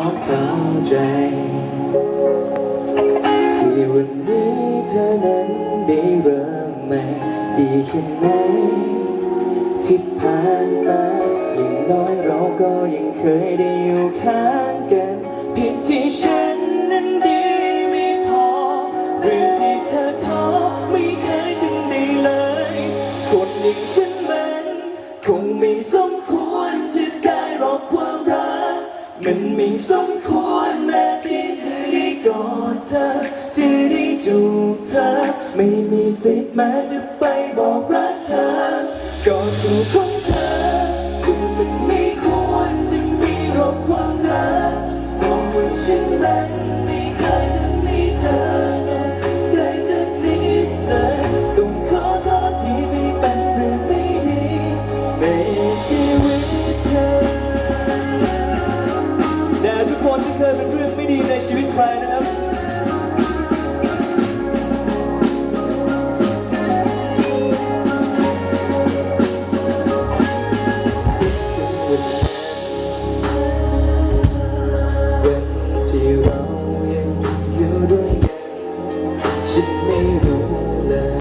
ก็เข้าใจ ที่วันนี้เธอนั้นได้เริ่มใหม่ดีแค่ไหนที่ผ่านมาอย่างน้อยเราก็ยังเคยได้อยู่ข้างกันเพียงที่ฉันนั้นดีไม่พอเรื่องที่เธอขอไม่เคยถึงได้เลยคนอย่างฉันมันคงไม่สมควร มันไม่สมควรแม้ที่จะได้กอดเธอจะได้จูบเธอ ไม่มีสิทธิ์แม้จะไปบอกรักเธอ ก็ถูกของเธอจึงมันไม่ควรจะมีรบความรักเพราะว่าฉันนั้น คนที่เคยเป็นเรื่องไม่ดีในชีวิตใครนะครับฉันไม่